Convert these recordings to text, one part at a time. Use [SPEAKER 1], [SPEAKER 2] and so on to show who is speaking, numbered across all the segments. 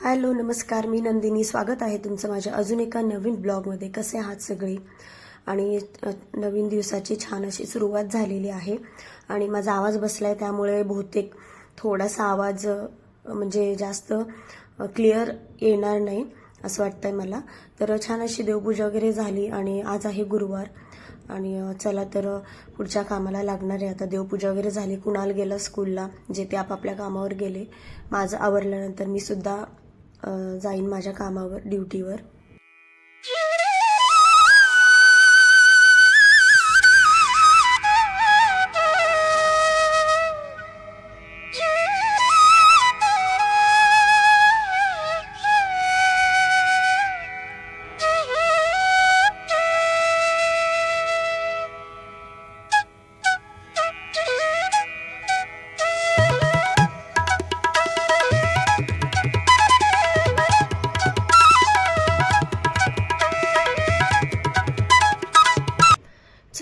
[SPEAKER 1] Hello नमस्कार. मी नंदिनी. स्वागत आहे तुमचं माझ्या अजून एका नवीन ब्लॉगमध्ये. कसे आहात सगळे? आणि नवीन दिवसाची छान अशी सुरुवात झालेली आहे. आणि माझा आवाज बसलाय त्यामुळे बहुतेक थोडासा आवाज म्हणजे जास्त क्लिअर येणार नाही असं वाटतंय मला. तर छान अशी देवपूजा वगैरे झाली आणि आज आहे गुरुवार. आणि चला तर पुढच्या कामाला लागणार आहे. आता देवपूजा वगैरे झाली. कुणाल गेलं स्कूलला जे ते आपापल्या कामावर गेले. माझं आवरल्यानंतर मी सुद्धा जाईन माझ्या कामावर ड्युटीवर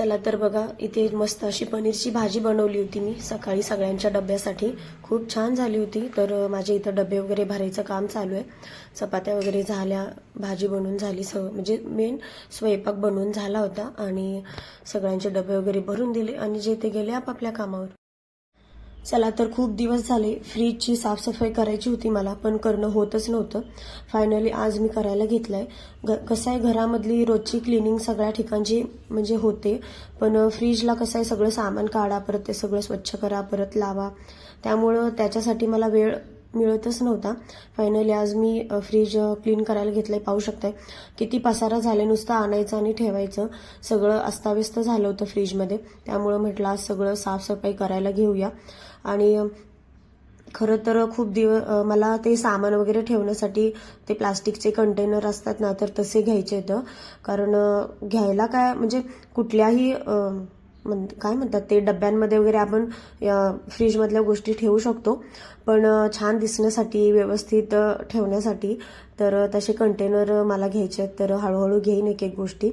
[SPEAKER 1] चला तर बघा इथे मस्त अशी पनीरची भाजी बनवली होती मी सकाळी सगळ्यांच्या डब्यासाठी. खूप छान झाली होती तर माझे इथं डबे वगैरे भरायचं काम चालू आहे. चपात्या वगैरे झाल्या भाजी बनवून झाली स म्हणजे मेन स्वयंपाक बनवून झाला होता आणि सगळ्यांचे डबे वगैरे भरून दिले आणि जे ते गेले आपापल्या कामावर. चला तर खूप दिवस झाले फ्रीजची साफसफाई करायची होती मला पण करणं होतच नव्हतं. फायनली आज मी करायला घेतलंय. ग कसं आहे घरामधली रोजची क्लिनिंग सगळ्या ठिकाणची म्हणजे होते पण फ्रीजला कसं आहे सगळं सामान काढा परत ते सगळं स्वच्छ करा परत लावा. त्यामुळं त्याच्यासाठी मला वेळ मिळतच नव्हता. फायनली आज मी फ्रीज क्लीन करायला घेतलंय. पाहू शकताय किती पसारा झाले नुसतं आणायचं आणि ठेवायचं. सगळं अस्ताव्यस्त झालं होतं फ्रीजमध्ये त्यामुळं म्हटलं आज सगळं साफसफाई करायला घेऊया. आणि खरं तर खूप दिव मला ते सामान वगैरे ठेवण्यासाठी ते प्लास्टिकचे कंटेनर असतात ना तर तसे घ्यायचे होतं कारण घ्यायला काय म्हणजे कुठल्याही म्हण काय म्हणतात ते डब्यांमध्ये वगैरे आपण फ्रीजमधल्या गोष्टी ठेवू शकतो. पण छान दिसण्यासाठी व्यवस्थित ठेवण्यासाठी तर तसे कंटेनर मला घ्यायचे आहेत. तर हळूहळू घेईन एक एक गोष्टी.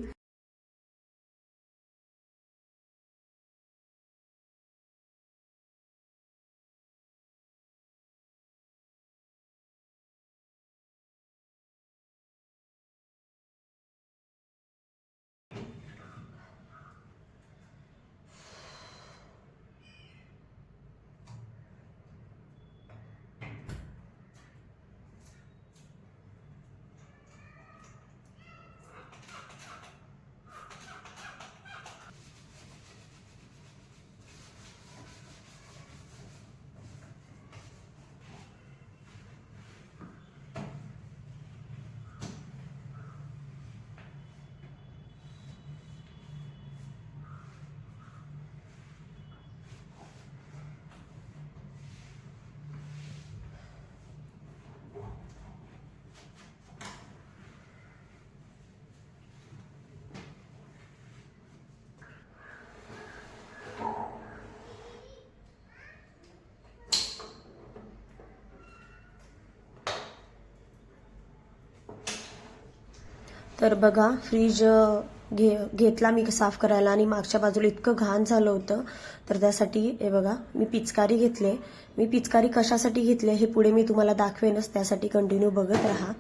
[SPEAKER 1] तर बघा फ्रीज घे घेतला मी साफ करायला आणि मागच्या बाजूला इतकं घाण झालं होतं. तर त्यासाठी हे बघा मी पिचकारी घेतले. मी पिचकारी कशासाठी घेतले हे पुढे मी तुम्हाला दाखवेनच. त्यासाठी कंटिन्यू बघत राहा.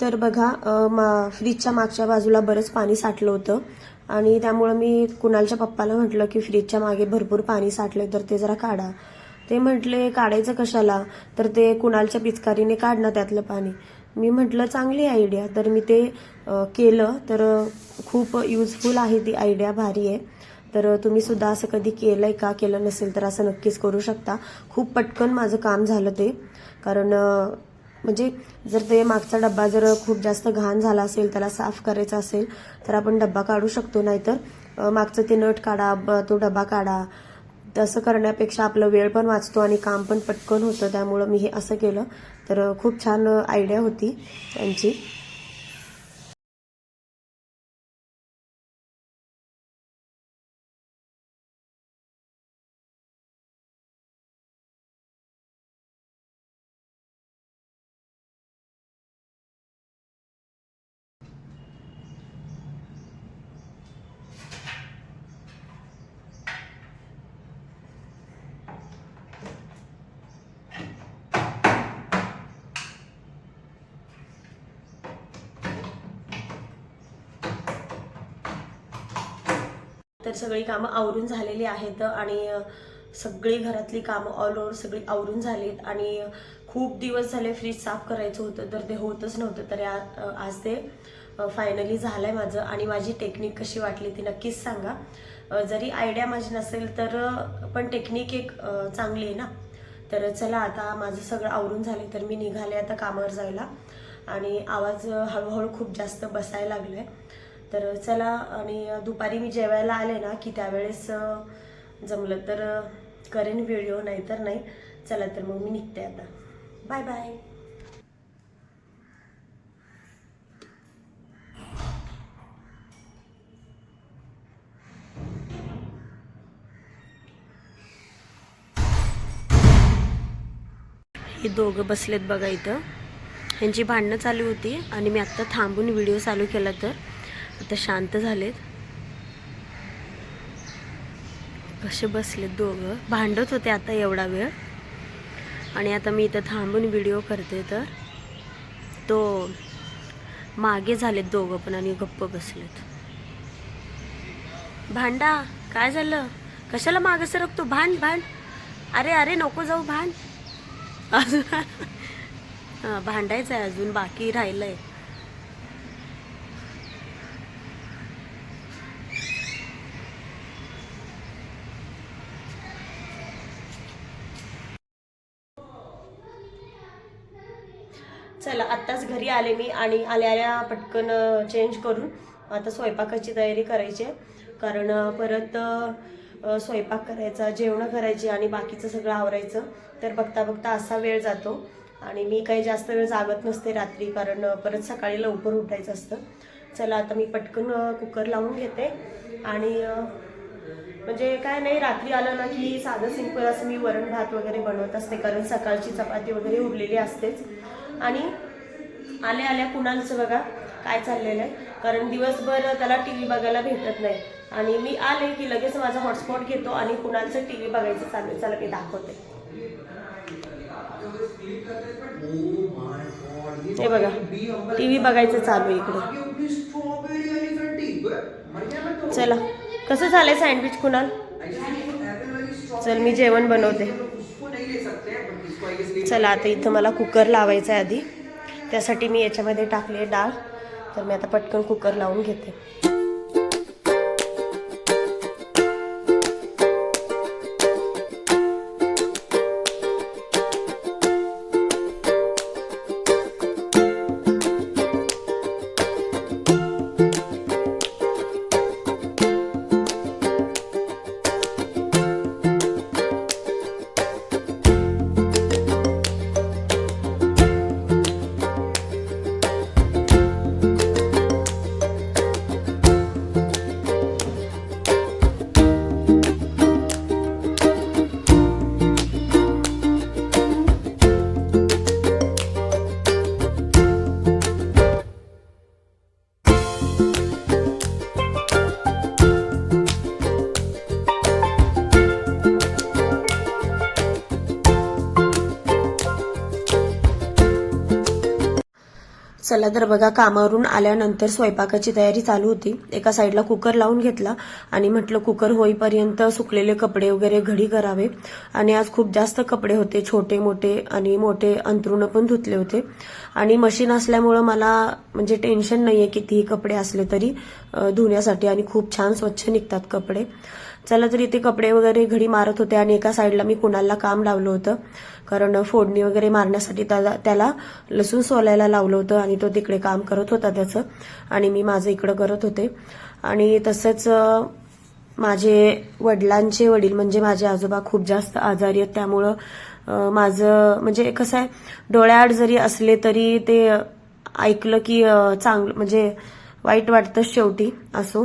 [SPEAKER 1] तर बघा मा फ्रीजच्या मागच्या बाजूला बरंच पाणी साठलं होतं. आणि त्यामुळं मी कुणालच्या पप्पाला म्हटलं की फ्रीजच्या मागे भरपूर पाणी साठले तर ते जरा काढा. ते म्हटले काढायचं कशाला? तर ते कुणालच्या पिचकारीने काढणं त्यातलं पाणी. मी म्हटलं चांगली आयडिया तर मी ते केलं. तर खूप यूजफुल आहे ती आयडिया भारी आहे. तर तुम्ही सुद्धा असं कधी केलं आहे का? केलं नसेल तर असं नक्कीच करू शकता. खूप पटकन माझं काम झालं ते. कारण म्हणजे जर ते मागचा डब्बा जर खूप जास्त घाण झाला असेल त्याला साफ करायचा असेल तर आपण डब्बा काढू शकतो. नाहीतर मागचं ते नट काढा ब- तो डब्बा काढा. तसं करण्यापेक्षा आपलं वेळ पण वाचतो आणि काम पण पटकन होतं. त्यामुळं मी हे असं केलं. तर खूप छान आयडिया होती त्यांची. तर सगळी कामं आवरून झालेली आहेत आणि सगळी घरातली कामं ऑल ओव्हर सगळी आवरून झालीत आणि खूप दिवस झाले फ्रीज साफ करायचं होतं तर ते होतच नव्हतं. तर या- आज ते फायनली झालं आहे माझं आणि माझी टेक्निक कशी वाटली ती नक्कीच सांगा. जरी आयडिया माझी नसेल तर पण टेक्निक एक चांगली आहे ना. तर चला आता माझं सगळं आवरून झाले तर मी निघाले आता कामावर जायला आणि आवाज हळूहळू खूप जास्त बसायला लागलाय. तर चला आणि दुपारी मी जेवायला आले ना की त्यावेळेस जमलं तर करेन व्हिडिओ नाही तर नाही. चला तर मग मी निघते आता. Bye bye. हे दोघं बसलेत बघा इथं. ह्यांची भांडणं चालू होती आणि मी आत्ता थांबून व्हिडिओ चालू केला तर. आता शांत झालेत. कसे बसलेत दोघं? भांडत होते आता एवढा वेळ. आणि आता मी इथं थांबून व्हिडिओ करते तर. तो मागे झालेत दोघं पण आणि गप्प बसलेत. भांडा काय झालं? कशाला मागं सरकतो? भांड भांड. अरे अरे नको जाऊ भांड. अजून भांडायचं आहे अजून बाकी राहिलं आहे चला आत्ताच घरी आले मी आणि आल्या पटकन चेंज करून आता स्वयंपाकाची तयारी करायची आहे. कारण परत स्वयंपाक करायचा जेवणं करायची आणि बाकीचं सगळं आवरायचं. तर बघता बघता असा वेळ जातो आणि मी काही जास्त वेळ जागत नसते रात्री कारण परत सकाळी लवकर उठायचं असतं. चला आता मी पटकन कुकर लावून घेते आणि म्हणजे काय नाही रात्री आलं ना की साधं सिंपल असं मी वरण भात वगैरे बनवत असते. कारण सकाळची चपाती वगैरे उरलेली असतेच. आणि आल्या आल्या कुणालचं बघा काय चाललेलं आहे. कारण दिवसभर त्याला टी व्ही बघायला भेटत नाही. आणि मी आले की लगेच माझा हॉटस्पॉट घेतो आणि कुणालचं टी व्ही बघायचं चालू आहे. चला मी दाखवते. हे बघा टी व्ही बघायचं चालू आहे इकडे. चला कसं झालंय सँडविच कुणाल? चल मी जेवण बनवते. चला आता इथं मला कुकर लावायचं आहे आधी. त्यासाठी मी याच्यामध्ये टाकली आहे डाळ. तर मी आता पटकन कुकर लावून घेते. चला तर बघा कामावरून आल्यानंतर स्वयंपाकाची तयारी चालू होती. एका साईडला कुकर लावून घेतला आणि म्हटलं कुकर होईपर्यंत सुकलेले कपडे वगैरे घडी करावे. आणि आज खूप जास्त कपडे होते छोटे मोठे आणि मोठे अंतरुण पण धुतले होते. आणि मशीन असल्यामुळं मला म्हणजे टेन्शन नाहीये कितीही कपडे असले तरी धुण्यासाठी आणि खूप छान स्वच्छ निघतात कपडे. चला तर इथे कपडे वगैरे घडी मारत होते आणि एका साईडला मी कुणाला काम लावलं होतं. कारण फोडणी वगैरे मारण्यासाठी त्याला त्याला लसूण सोलायला लावलं होतं आणि तो तिकडे काम करत होता त्याचं. आणि मी माझं इकडं करत होते. आणि तसंच माझे वडिलांचे वडील म्हणजे माझे आजोबा खूप जास्त आजारी आहेत. त्यामुळं माझं म्हणजे कसं आहे डोळ्याआड जरी असले तरी ते ऐकलं की चांगलं म्हणजे वाईट वाटतं शेवटी असो.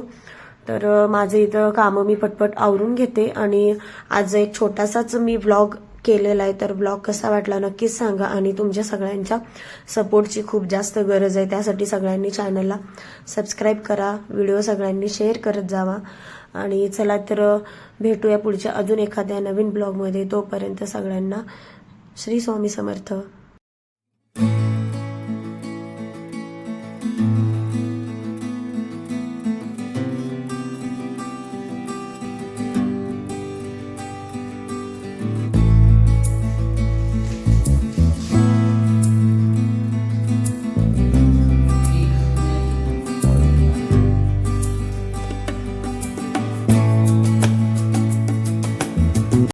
[SPEAKER 1] तर माझे माझं इथं कामं मी पटपट आवरून घेते आणि आज एक छोटासाच मी व्लॉग केलेला आहे. तर ब्लॉग कसा वाटला नक्कीच सांगा आणि तुमच्या सगळ्यांच्या सपोर्टची खूप जास्त गरज आहे. त्यासाठी सगळ्यांनी चॅनलला सबस्क्राईब करा. व्हिडिओ सगळ्यांनी शेअर करत जावा. आणि चला तर भेटूया पुढच्या अजून एखाद्या नवीन ब्लॉगमध्ये. तोपर्यंत सगळ्यांना श्री स्वामी समर्थ.